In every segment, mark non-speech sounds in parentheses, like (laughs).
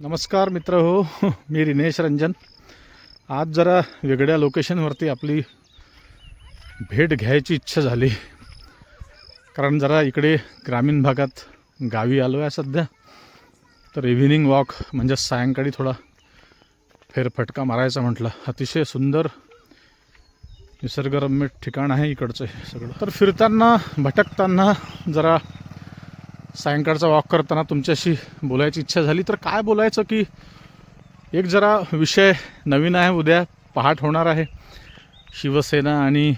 नमस्कार मित्र हो (laughs) मी रिनेश रंजन. आज जरा वेगळ्या लोकेशनवरती आपली भेट घ्यायची इच्छा झाली. कारण जरा इकडे ग्रामीण भागात गावी आलो आहे सध्या. तर इव्हिनिंग वॉक म्हणजे सायंकाळी थोडा फेरफटका मारायचा म्हटलं. अतिशय सुंदर निसर्गरम्य ठिकाण आहे इकडचं सगळं. तर फिरताना भटकताना जरा सायंकाळचा वॉक करताना तुमच्याशी बोलायची इच्छा झाली. तर काय बोलायचं की एक जरा विषय नवीन आहे उद्या पहाट होणार आहे. शिवसेना आणि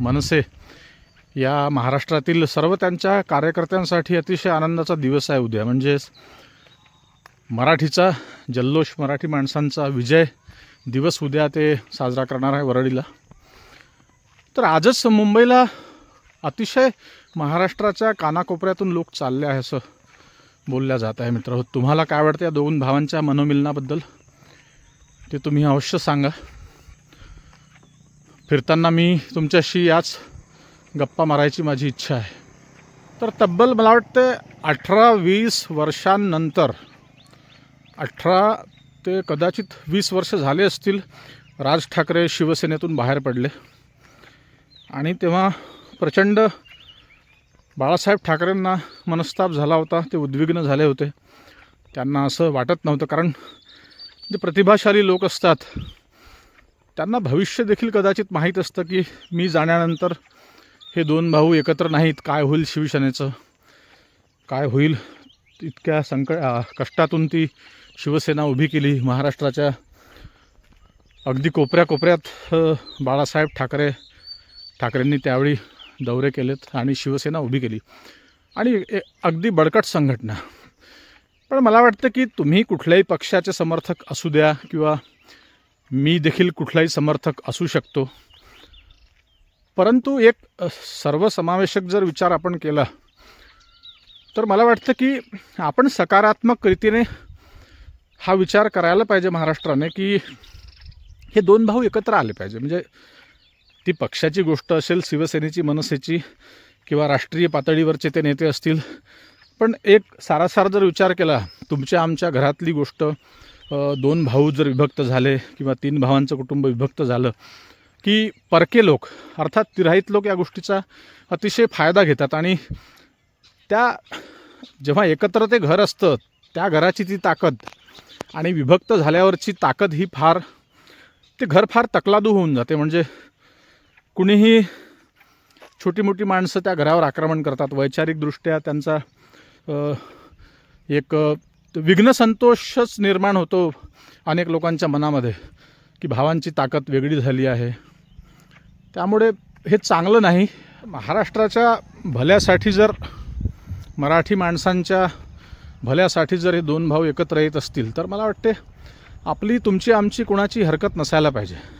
मनसे या महाराष्ट्रातील सर्व त्यांच्या कार्यकर्त्यांसाठी अतिशय आनंदाचा दिवस आहे उद्या. म्हणजेच मराठीचा जल्लोष मराठी माणसांचा विजय दिवस उद्या ते साजरा करणार आहे वरळीला. तर आजच मुंबईला अतिशय महाराष्ट्राच्या कानाकोपऱ्यातून लोक चालले आहे असं बोलल्या जात आहे मित्र तुम्हाला काय वाटतं या दोन भावांच्या मनोमिलनाबद्दल? ते तुम्ही अवश्य सांगा. फिरताना मी तुमच्याशी याच गप्पा मारायची माझी इच्छा आहे. तर तब्बल मला वाटते अठरा वीस वर्षांनंतर अठरा ते कदाचित वीस वर्ष झाले असतील राज ठाकरे शिवसेनेतून बाहेर पडले. आणि तेव्हा प्रचंड बाळासाहेब ठाकरेंना मनस्ताप झाला होता ते उद्विग्न झाले होते. त्यांना असं वाटत नव्हतं कारण जे प्रतिभाशाली लोक असतात त्यांना भविष्य देखील कदाचित माहीत असतं की मी जाण्यानंतर हे दोन भाऊ एकत्र नाहीत काय होईल शिवसेनेचं? काय होईल? इतक्या संक कष्टातून ती शिवसेना उभी केली. महाराष्ट्राच्या अगदी कोपऱ्या कोपऱ्यात बाळासाहेब ठाकरे ठाकरेंनी त्यावेळी दौरे केलेत आणि शिवसेना उभी केली. आणि अगदी बळकट संघटना. पण मला वाटतं की तुम्ही कुठल्याही पक्षाचे समर्थक असू द्या किंवा मी देखील कुठलाही समर्थक असू शकतो. परंतु एक सर्वसमावेशक जर विचार आपण केला तर मला वाटतं की आपण सकारात्मक रीतीने हा विचार करायला पाहिजे महाराष्ट्राने की हे दोन भाऊ एकत्र आले पाहिजे. म्हणजे ती पक्षाची गोष्ट असेल शिवसेनेची मनसेची किंवा राष्ट्रीय पातळीवरचे ते नेते असतील. पण एक सारासार जर विचार केला तुमच्या आमच्या घरातली गोष्ट दोन भाऊ जर विभक्त झाले किंवा तीन भावांचं कुटुंब विभक्त झालं की परके लोक अर्थात तिराहित लोक या गोष्टीचा अतिशय फायदा घेतात आणि त्या जेव्हा एकत्र ते घर असतं त्या घराची ती ताकद आणि विभक्त झाल्यावरची ताकद ही फार ते घर फार तकलादू होऊन जाते. म्हणजे कुणीही छोटी मोठी माणसं त्या घरावर आक्रमण करतात. वैचारिकदृष्ट्या त्यांचा एक विघ्न संतोषच निर्माण होतो अनेक लोकांच्या मनामध्ये की भावांची ताकद वेगळी झाली आहे. त्यामुळे हे चांगलं नाही. महाराष्ट्राच्या भल्यासाठी जर मराठी माणसांच्या भल्यासाठी जर हे दोन भाऊ एकत्र येत असतील तर मला वाटते आपली तुमची आमची कोणाची हरकत नसायला पाहिजे.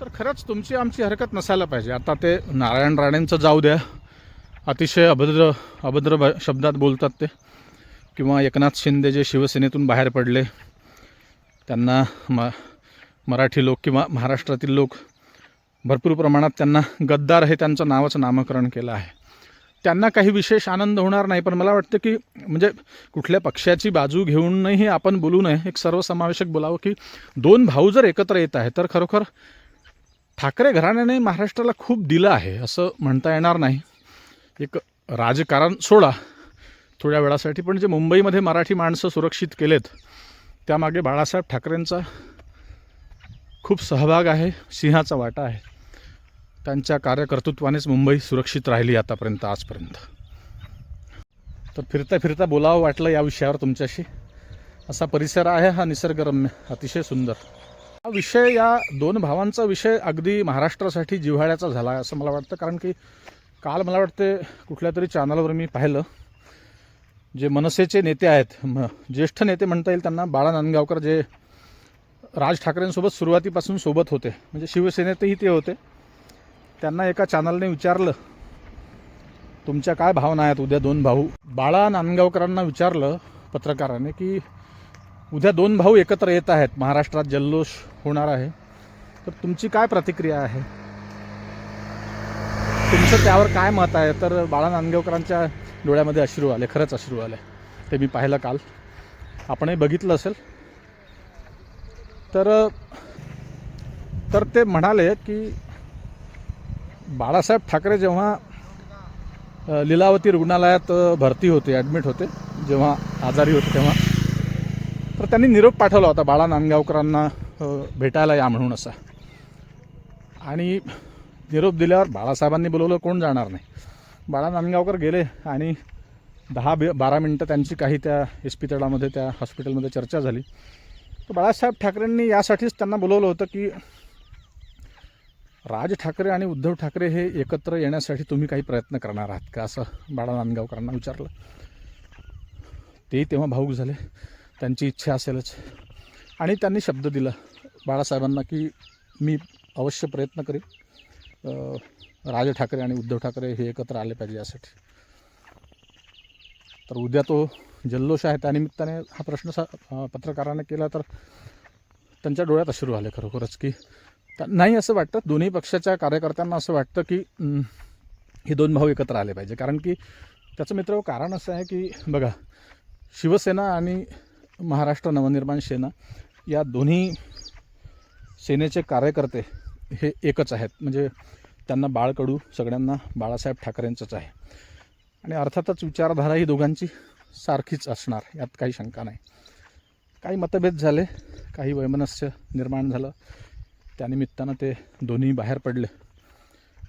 तर खरंच तुमची आमची हरकत नसायला पाहिजे. आता ते नारायण राणेंचं जाऊ द्या. अतिशय अभद्र अभद्र भ- शब्दात बोलतात ते. किंवा एकनाथ शिंदे जे शिवसेनेतून बाहेर पडले त्यांना म मराठी लोक किंवा महाराष्ट्रातील लोक भरपूर प्रमाणात त्यांना गद्दार हे त्यांचं नावाचं नामकरण केलं आहे. त्यांना काही विशेष आनंद होणार नाही पण मला वाटतं की म्हणजे कुठल्या पक्षाची बाजू घेऊनही आपण बोलू नये. एक सर्वसमावेशक बोलावं की दोन भाऊ जर एकत्र येत आहे तर खरोखर ठाकरे घराण्याने महाराष्ट्राला खूप दिलं आहे असं म्हणता येणार नाही. एक राजकारण सोडा थोड्या वेळासाठी पण जे मुंबईमध्ये मराठी माणसं सुरक्षित केलेत त्यामागे बाळासाहेब ठाकरेंचा खूप सहभाग आहे सिंहाचा वाटा आहे. त्यांच्या कार्यकर्तृत्वानेच मुंबई सुरक्षित राहिली आतापर्यंत आजपर्यंत. तर फिरता फिरता बोलावं वाटलं या विषयावर तुमच्याशी. असा परिसर आहे हा निसर्गरम्य अतिशय सुंदर. विषय या दोन भावांचा विषय अगदी महाराष्ट्रासाठी जिव्हाळ्याचा झाला आहे असं मला वाटतं. कारण की काल मला वाटते कुठल्या तरी चॅनलवर मी पाहिलं जे मनसेचे नेते आहेत म ज्येष्ठ नेते म्हणता येईल त्यांना बाळा नांदगावकर जे राज ठाकरेंसोबत सुरुवातीपासून सोबत होते म्हणजे शिवसेनेतही ते होते. त्यांना एका चॅनलने विचारलं तुमच्या काय भावना आहेत? उद्या दोन भाऊ. बाळा नांदगावकरांना विचारलं पत्रकाराने की उद्या दोन भाऊ एकत्र येत आहेत. महाराष्ट्रात जल्लोष होणार आहे. तर तुमची काय प्रतिक्रिया आहे? तुमचं त्यावर काय मत आहे? तर बाळा नांदगावकरांच्या डोळ्यामध्ये अश्रू आले खरंच अश्रू आले. ते मी पाहिलं काल. आपणही बघितलं असेल. तर तर ते म्हणाले की बाळासाहेब ठाकरे जेव्हा लिलावती लीलावती रुग्णालयात भरती होते ॲडमिट होते जेव्हा आजारी होते तेव्हा तर त्यांनी निरोप पाठवला होता बाळा नांदगावकरांना भेटायला या म्हणून असा. आणि निरोप दिल्यावर बाळासाहेबांनी बोलवलं कोण जाणार नाही. बाळा नांदगावकर गेले आणि दहा बे बारा मिनटं त्यांची काही त्या इस्पितळामध्ये त्या हॉस्पिटलमध्ये चर्चा झाली. तर बाळासाहेब ठाकरेंनी यासाठीच त्यांना बोलवलं होतं की राज ठाकरे आणि उद्धव ठाकरे हे एकत्र येण्यासाठी तुम्ही काही प्रयत्न करणार आहात का? असं बाळा नांदगावकरांना विचारलं. तेही तेव्हा भाऊक झाले. त्यांची इच्छा असेलच. आणि त्यांनी शब्द दिला बाळासाहेबांना की मी अवश्य प्रयत्न करेन राज ठाकरे आणि उद्धव ठाकरे हे एकत्र आले पाहिजे यासाठी. तर उद्या तो जल्लोष आहे. त्यानिमित्ताने हा प्रश्न सा अ, पत्रकाराने केला तर त्यांच्या डोळ्यात अश्रू आले खरोखरच की नाही असं वाटतं. दोन्ही पक्षाच्या कार्यकर्त्यांना असं वाटतं की हे दोन भाऊ एकत्र आले पाहिजे. कारण की त्याचं मित्र कारण असं आहे की बघा शिवसेना आणि महाराष्ट्र नवनिर्माण सेना या दोन्ही सेनेचे कार्यकर्ते हे एकच आहेत. म्हणजे त्यांना बाळकडू सगळ्यांना बाळासाहेब ठाकरेंचंच आहे. आणि अर्थातच विचारधारा ही दोघांची सारखीच असणार यात काही शंका नाही. काही मतभेद झाले काही वैमनस्य निर्माण झालं. त्यानिमित्तानं ते दोन्ही बाहेर पडले.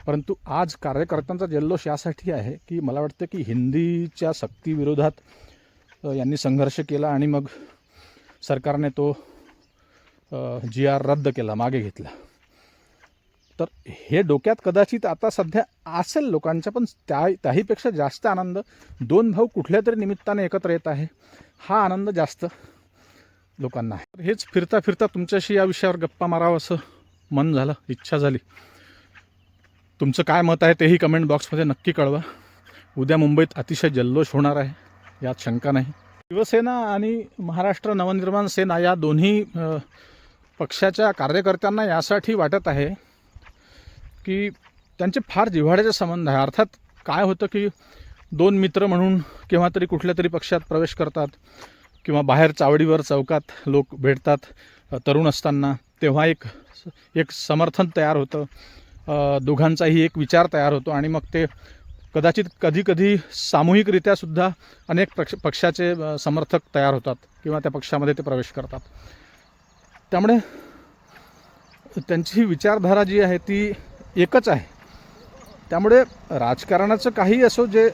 परंतु आज कार्यकर्त्यांचा जल्लोष यासाठी आहे की मला वाटतं की हिंदीच्या सक्तीविरोधात यांनी संघर्ष केला आणि मग सरकारने तो जी आर रद्द केला मागे घेतला. तर हे डोक्यात कदाचित आता सध्या असेल लोकांच्या पण त्या त्याहीपेक्षा जास्त आनंद. दोन भाऊ कुठल्या तरी निमित्ताने एकत्र येत आहे हा आनंद जास्त लोकांना आहे. हेच फिरता फिरता तुमच्याशी या विषयावर गप्पा मारावं असं मन झालं इच्छा झाली. तुमचं काय मत आहे तेही कमेंट बॉक्समध्ये नक्की कळवा. उद्या मुंबईत अतिशय जल्लोष होणार आहे. यात शंका नाही. शिवसेना आणि महाराष्ट्र नवनिर्माण सेना या दोन्ही पक्षाच्या कार्यकर्त्यांना यासाठी वाटत आहे की त्यांचे फार जिव्हाळ्याचे संबंध आहे. अर्थात काय होतं की दोन मित्र म्हणून केव्हा तरी कुठल्या तरी पक्षात प्रवेश करतात किंवा बाहेर चावडीवर चौकात लोक भेटतात तरुण असताना तेव्हा एक एक समर्थन तयार होतं. दोघांचाही एक विचार तयार होतो आणि मग ते कदाचित कधीकधी सामूहिकरित्यासुद्धा अनेक पक्ष पक्षाचे समर्थक तयार होतात किंवा त्या पक्षामध्ये ते प्रवेश करतात. त्यामुळे त्यांची ही विचारधारा जी आहे ती एकच आहे. त्यामुळे राजकारणाचं काही असो जे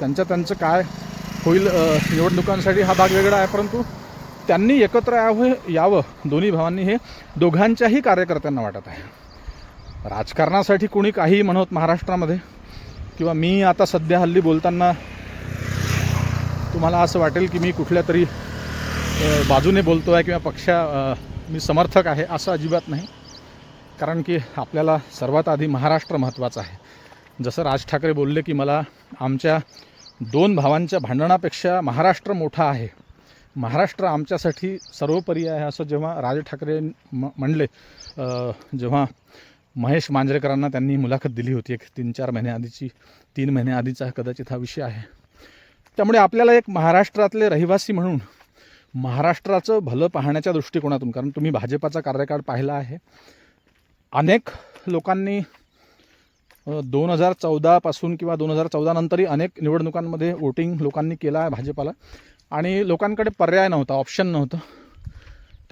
त्यांचं त्यांचं काय होईल निवडणुकांसाठी हा भाग वेगळा आहे परंतु त्यांनी एकत्र यावं यावं. दोन्ही भावांनी हे दोघांच्याही कार्यकर्त्यांना वाटत आहे. राजकारणासाठी कोणी काही म्हणत महाराष्ट्रामध्ये किंवा मी आता सध्या हल्ली बोलताना तुम्हाला असं वाटेल की मी कुठल्या तरी बाजूने बोलतो आहे किंवा पक्षा मी समर्थक आहे असं अजिबात नाही. कारण की आपल्याला सर्वात आधी महाराष्ट्र महत्त्वाचा आहे. जसं राज ठाकरे बोलले की मला आमच्या दोन भावांच्या भांडणापेक्षा महाराष्ट्र मोठा आहे. महाराष्ट्र आमच्यासाठी सर्वोपरी आहे असं जेव्हा राज ठाकरे म म्हणले जेव्हा महेश मांजरेकरांना त्यांनी मुलाखत दिली होती एक तीन चार महिन्याआधीची तीन महिन्याआधीचा कदाचित हा विषय आहे. त्यामुळे आपल्याला एक महाराष्ट्रातले रहिवासी म्हणून महाराष्ट्राचं भलं पाहण्याच्या दृष्टिकोनातून कारण तुम्ही भाजपाचा कार्यकाळ पाहिला आहे अनेक लोकांनी दोन हजार चौदापासून किंवा दोन हजार चौदानंतरही अनेक निवडणुकांमध्ये वोटिंग लोकांनी केलं आहे भाजपाला. आणि लोकांकडे पर्याय नव्हता ऑप्शन नव्हतं.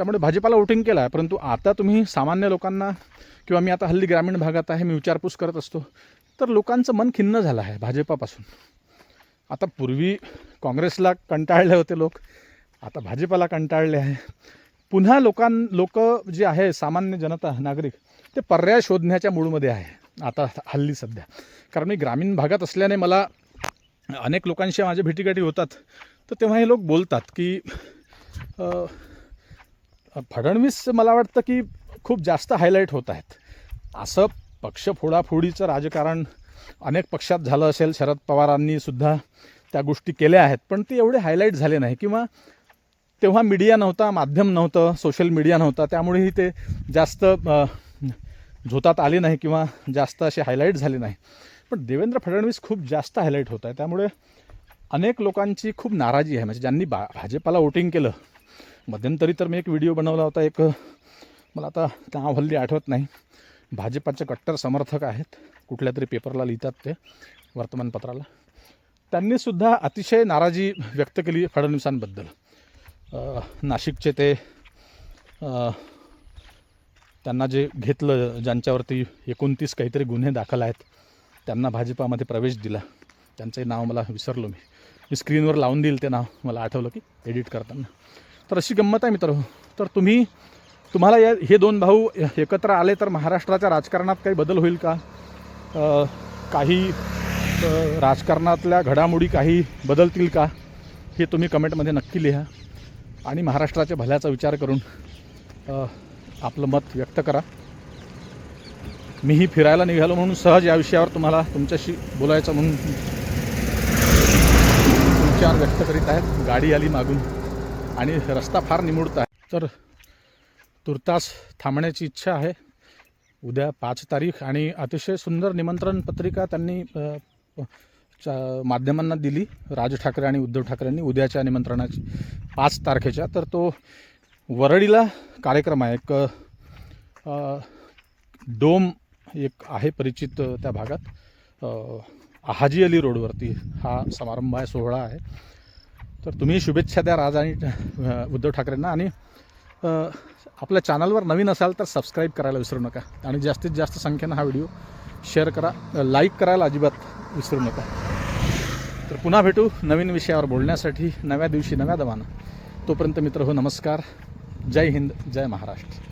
त्यामुळे भाजपाला वोटिंग केला आहे परंतु आता तुम्ही सामान्य लोकांना किंवा मी आता हल्ली ग्रामीण भागात आहे मी विचारपूस करत असतो. तर लोकांचं मन खिन्न झालं आहे भाजपापासून. आता पूर्वी काँग्रेसला कंटाळले होते लोक आता भाजपाला कंटाळले आहे. पुन्हा लोकां लोक जे आहे सामान्य जनता नागरिक ते पर्याय शोधण्याच्या मूडमध्ये आहे. आता हल्ली सध्या. कारण मी ग्रामीण भागात असल्याने मला अनेक लोकांशी माझ्या भेटीगाठी होतात. तर तेव्हा हे लोक बोलतात की फडणवीस मला वाटतं की खूप जास्त हायलाईट होत आहेत. असं पक्ष फोडाफोडीचं राजकारण अनेक पक्षात झालं असेल शरद पवारांनी सुद्धा त्या गोष्टी केल्या आहेत पण ते एवढे हायलाईट झाले नाही. किंवा तेव्हा मीडिया नव्हता माध्यम नव्हतं सोशल मीडिया नव्हता त्यामुळेही ते जास्त झोतात आले नाही किंवा जास्त असे हायलाईट झाले नाही. पण देवेंद्र फडणवीस खूप जास्त हायलाईट होत आहे. त्यामुळे अनेक लोकांची खूप नाराजी आहे. म्हणजे ज्यांनी बा भाजपाला वोटिंग केलं मध्यंतरी तर मी एक व्हिडिओ बनवला होता एक मला आता नाव हल्ली आठवत नाही. भाजपाचे कट्टर समर्थक आहेत कुठल्या तरी पेपरला लिहितात ते वर्तमानपत्राला. त्यांनीसुद्धा अतिशय नाराजी व्यक्त केली फडणवीसांबद्दल. नाशिकचे ते त्यांना जे घेतलं ज्यांच्यावरती एकोणतीस काहीतरी गुन्हे दाखल आहेत त्यांना भाजपामध्ये प्रवेश दिला. त्यांचंही नाव मला विसरलो मी. मी स्क्रीनवर लावून देईल ते नाव मला आठवलं की एडिट करताना. तर अशी गंमत आहे मित्र तर तुम्ही तुम्हाला या हे दोन भाऊ एकत्र आले तर महाराष्ट्राच्या राजकारणात काही बदल होईल का? काही राजकारणातल्या घडामोडी काही बदलतील का? हे तुम्ही कमेंटमध्ये नक्की लिहा. आणि महाराष्ट्राच्या भल्याचा विचार करून आपलं मत व्यक्त करा. मीही फिरायला निघालो म्हणून सहज या विषयावर तुम्हाला तुमच्याशी बोलायचं म्हणून विचार व्यक्त करीत आहेत. गाडी आली मागून. आणि रस्ता फार निमुळत आहे. तर तुर्तास थांबण्याची इच्छा आहे. उद्या पाच तारीख आणि अतिशय सुंदर निमंत्रण पत्रिका त्यांनी च्या माध्यमांना दिली. राज ठाकरे आणि उद्धव ठाकरेंनी उद्याच्या निमंत्रणाची पाच तारखेच्या. तर तो वरळीला कार्यक्रम आहे. एक डोम एक आहे परिचित त्या भागात. आहाजी अली रोडवरती हा समारंभ आहे सोहळा आहे. तर तुम्ही शुभेच्छा द्या राज आणि उद्धव ठाकरेंना. आणि आपल्या चॅनलवर नवीन असाल तर सबस्क्राईब करायला विसरू नका. आणि जास्तीत जास्त संख्येनं हा व्हिडिओ शेअर करा लाईक करायला अजिबात विसरू नका. तर पुन्हा भेटू नवीन विषयावर बोलण्यासाठी नव्या दिवशी नव्या दवानं तोपर्यंत मित्र हो नमस्कार. जय हिंद जय महाराष्ट्र.